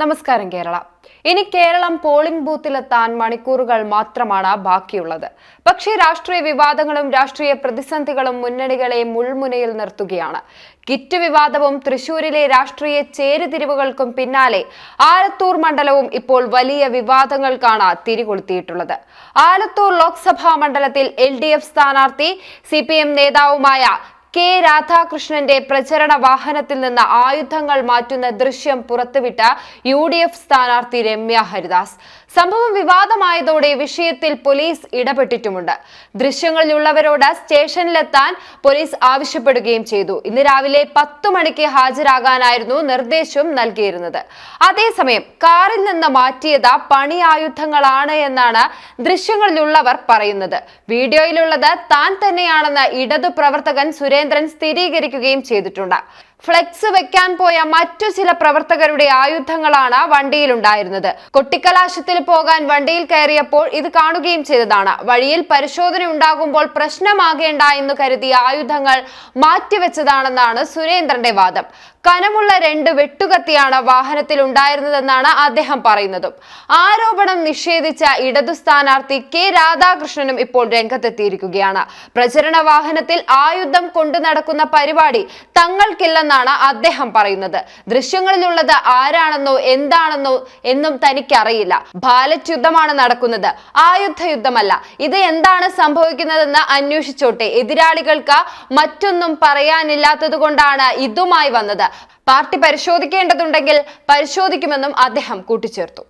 നമസ്കാരം കേരള. ഇനി കേരളം പോളിംഗ് ബൂത്തിലെത്താൻ മണിക്കൂറുകൾ മാത്രമാണ് ബാക്കിയുള്ളത്. പക്ഷേ രാഷ്ട്രീയ വിവാദങ്ങളും രാഷ്ട്രീയ പ്രതിസന്ധികളും മുന്നണികളെ മുൾമുനയിൽ നിർത്തുകയാണ്. കിറ്റ് വിവാദവും തൃശൂരിലെ രാഷ്ട്രീയ ചേരുതിരിവുകൾക്കും പിന്നാലെ ആലത്തൂർ മണ്ഡലവും ഇപ്പോൾ വലിയ വിവാദങ്ങൾക്കാണ് തിരികൊളുത്തിയിട്ടുള്ളത്. ആലത്തൂർ ലോക്സഭാ മണ്ഡലത്തിൽ എൽ ഡി എഫ് സ്ഥാനാർത്ഥി സി പി എം നേതാവുമായ കെ രാധാകൃഷ്ണന്റെ പ്രചരണ വാഹനത്തിൽ നിന്ന് ആയുധങ്ങൾ മാറ്റുന്ന ദൃശ്യം പുറത്തുവിട്ട യു ഡി എഫ് സ്ഥാനാർത്ഥി രമ്യ ഹരിദാസ്. സംഭവം വിവാദമായതോടെ വിഷയത്തിൽ പോലീസ് ഇടപെട്ടിട്ടുമുണ്ട്. ദൃശ്യങ്ങളിലുള്ളവരോട് സ്റ്റേഷനിലെത്താൻ പോലീസ് ആവശ്യപ്പെടുകയും ചെയ്തു. ഇന്ന് രാവിലെ പത്തു മണിക്ക് ഹാജരാകാനായിരുന്നു നിർദ്ദേശം നൽകിയിരുന്നത്. അതേസമയം കാറിൽ നിന്ന് മാറ്റിയത് പണി ആയുധങ്ങളാണ് എന്നാണ് ദൃശ്യങ്ങളിലുള്ളവർ പറയുന്നത്. വീഡിയോയിലുള്ളത് താൻ തന്നെയാണെന്ന് ഇടതു പ്രവർത്തകൻ സുരേന്ദ്രൻ സ്ഥിരീകരിക്കുകയും ചെയ്തിട്ടുണ്ട്. ഫ്ലെക്സ് വെക്കാൻ പോയ മറ്റു ചില പ്രവർത്തകരുടെ ആയുധങ്ങളാണ് വണ്ടിയിലുണ്ടായിരുന്നത്. കൊട്ടിക്കലാശത്തിൽ പോകാൻ വണ്ടിയിൽ കയറിയപ്പോൾ ഇത് കാണുകയും ചെയ്തതാണ്. വഴിയിൽ പരിശോധന ഉണ്ടാകുമ്പോൾ പ്രശ്നമാകേണ്ട എന്ന് കരുതിയ ആയുധങ്ങൾ മാറ്റിവെച്ചതാണെന്നാണ് സുരേന്ദ്രന്റെ വാദം. കനമുള്ള രണ്ട് വെട്ടുകത്തിയാണ് വാഹനത്തിൽ ഉണ്ടായിരുന്നതെന്നാണ് അദ്ദേഹം പറയുന്നതും. ആരോപണം നിഷേധിച്ച ഇടതു സ്ഥാനാർത്ഥി കെ രാധാകൃഷ്ണനും ഇപ്പോൾ രംഗത്തെത്തിയിരിക്കുകയാണ്. പ്രചരണ വാഹനത്തിൽ ആയുധം കൊണ്ടു നടക്കുന്ന പരിപാടി തങ്ങൾക്കില്ലെന്നാണ് അദ്ദേഹം പറയുന്നത്. ദൃശ്യങ്ങളിലുള്ളത് ആരാണെന്നോ എന്താണെന്നോ എന്നും തനിക്കറിയില്ല. ബാലറ്റ് യുദ്ധമാണ് നടക്കുന്നത്. ആയുധ യുദ്ധമല്ല ഇത് എന്താണ് സംഭവിക്കുന്നതെന്ന് അന്വേഷിച്ചോട്ടെ. എതിരാളികൾക്ക് മറ്റൊന്നും പറയാനില്ലാത്തത് കൊണ്ടാണ് ഇതുമായി വന്നത്. പാർട്ടി പരിശോധിക്കേണ്ടതുണ്ടെങ്കിൽ പരിശോധിക്കുമെന്നും അദ്ദേഹം കൂട്ടിച്ചേർത്തു.